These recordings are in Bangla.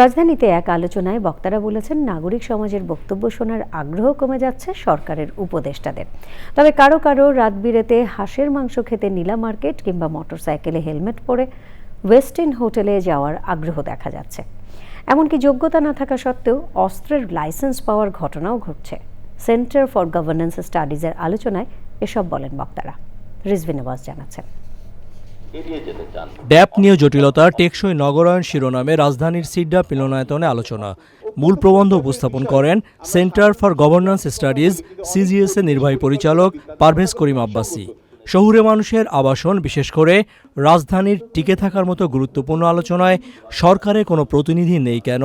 রাজধানীতে এক আলোচনায় বক্তারা বলেছেন, নাগরিক সমাজের বক্তব্য শোনার আগ্রহ কমে যাচ্ছে সরকারের উপদেষ্টাদের। তবে কারও কারও রাত বিরেতে হাঁসের মাংস খেতে নীলা মার্কেট কিংবা মোটরসাইকেলে হেলমেট পরে ওয়েস্টিন হোটেলে যাওয়ার আগ্রহ দেখা যাচ্ছে। এমনকি যোগ্যতা না থাকা সত্ত্বেও অস্ত্রের লাইসেন্স পাওয়ার ঘটনাও ঘটছে। সেন্টার ফর গভর্নেন্স স্টাডিজের আলোচনায় এসব বলেন বক্তারা। রিজভি নওয়াজ জানাচ্ছেন। ড্যাপ নিয়ে জটিলতা টেকসই নগরায়ণ শিরোনামে রাজধানীর সিডা মিলনায়তনে আলোচনা। মূল প্রবন্ধ উপস্থাপন করেন centre for governance studies CGS এর নির্বাহী পরিচালক পারভেজ করিম আব্বাসি। শহুরে মানুষের আবাসন বিশেষ করে রাজধানীর টিকে থাকার মতো গুরুত্বপূর্ণ আলোচনায় সরকারের কোনো প্রতিনিধি নেই কেন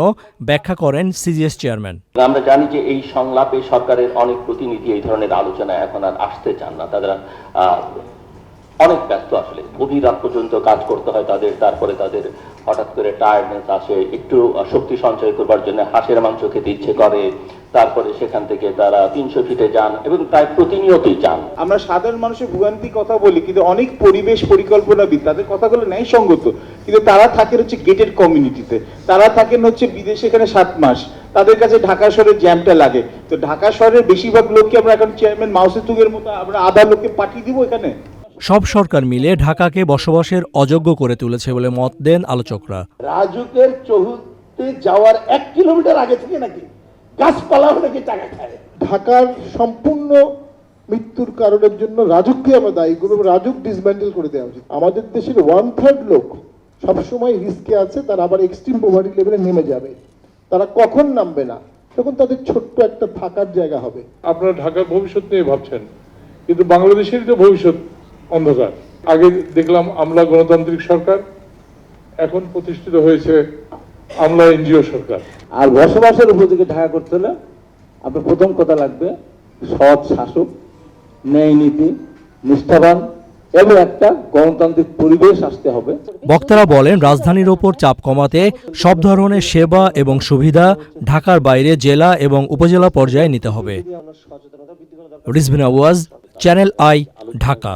ব্যাখ্যা করেন সিজিএস চেয়ারম্যান। আমরা জানি যে এই সংলাপে সরকারের অনেক প্রতিনিধি এই ধরনের আলোচনায় এখন আর আসতে চান না। তারা অনেক ব্যস্ত আসলে। গভীর রাত পর্যন্ত কাজ করতে হয় তাদের, তারপরে তাদের হঠাৎ করে টায়ার্ডনেস আসে, একটু শক্তি সঞ্চয় করবার জন্য হাঁসের মাংস খেতে ইচ্ছে করে, তারপরে সেখান থেকে তারা তিনশো ফিটে যান এবং প্রায় প্রতিনিয়তই যান। আমরা সাধারণ মানুষের ভোগান্তি কথা বলি, কিন্তু অনেক পরিবেশ পরিকল্পনাবিদ তাদের কথাগুলো ন্যায়সঙ্গত, কিন্তু তারা থাকেন হচ্ছে গেটেড কমিউনিটিতে তারা থাকেন হচ্ছে বিদেশে এখানে সাত মাস। তাদের কাছে ঢাকা শহরের জ্যামটা লাগে। তো ঢাকা শহরের বেশিরভাগ লোককে আমরা এখন চেয়ারম্যান মাউসেতুগের মতো আমরা আধা লোককে পাঠিয়ে দিব এখানে? সব সরকার মিলে ঢাকাকে বসবাসের অযোগ্য করে তুলেছে বলে মত দেন আলোচকরা। রাজুকের চৌহুতে যাওয়ার এক কিলোমিটার আগে থেকে নাকি গাছপালাও নাকি টাকা খায়। ঢাকার সম্পূর্ণ মৃত্যুর কারণের জন্য রাজুককে আমরা দায়ী করব রাজুক ডিসম্যান্ডেল করে দেওয়া উচিত। আমাদের দেশের ওয়ান থার্ড লোক সবসময় রিস্কে আছে তারা আবার এক্সট্রিম পোভার্টি লেভেলে নেমে যাবে। তারা কখন নামবে না? তখন তাদের ছোট্ট একটা থাকার জায়গা হবে। আপনারা ঢাকার ভবিষ্যৎ নিয়ে ভাবছেন কিন্তু বাংলাদেশেরই তো ভবিষ্যৎ। অন্ধকার। আগে দেখলাম আমলা গণতান্ত্রিক সরকার এখন প্রতিষ্ঠিত হয়েছে আমলা এনজিও সরকার। আর বসবাসের উপযোগী ঢাকা করতে হলে আপনার প্রথম কথা লাগবে সৎ শাসক ন্যায় নীতি নিষ্ঠাবান এবং একটা গণতান্ত্রিক পরিবেশ আসতে হবে। বক্তারা বলেন রাজধানীর ওপর চাপ কমাতে সব ধরনের সেবা এবং সুবিধা ঢাকার বাইরে জেলা এবং উপজেলা পর্যায়ে নিতে হবে। রিজভিন আওয়াজ চ্যানেল আই ঢাকা।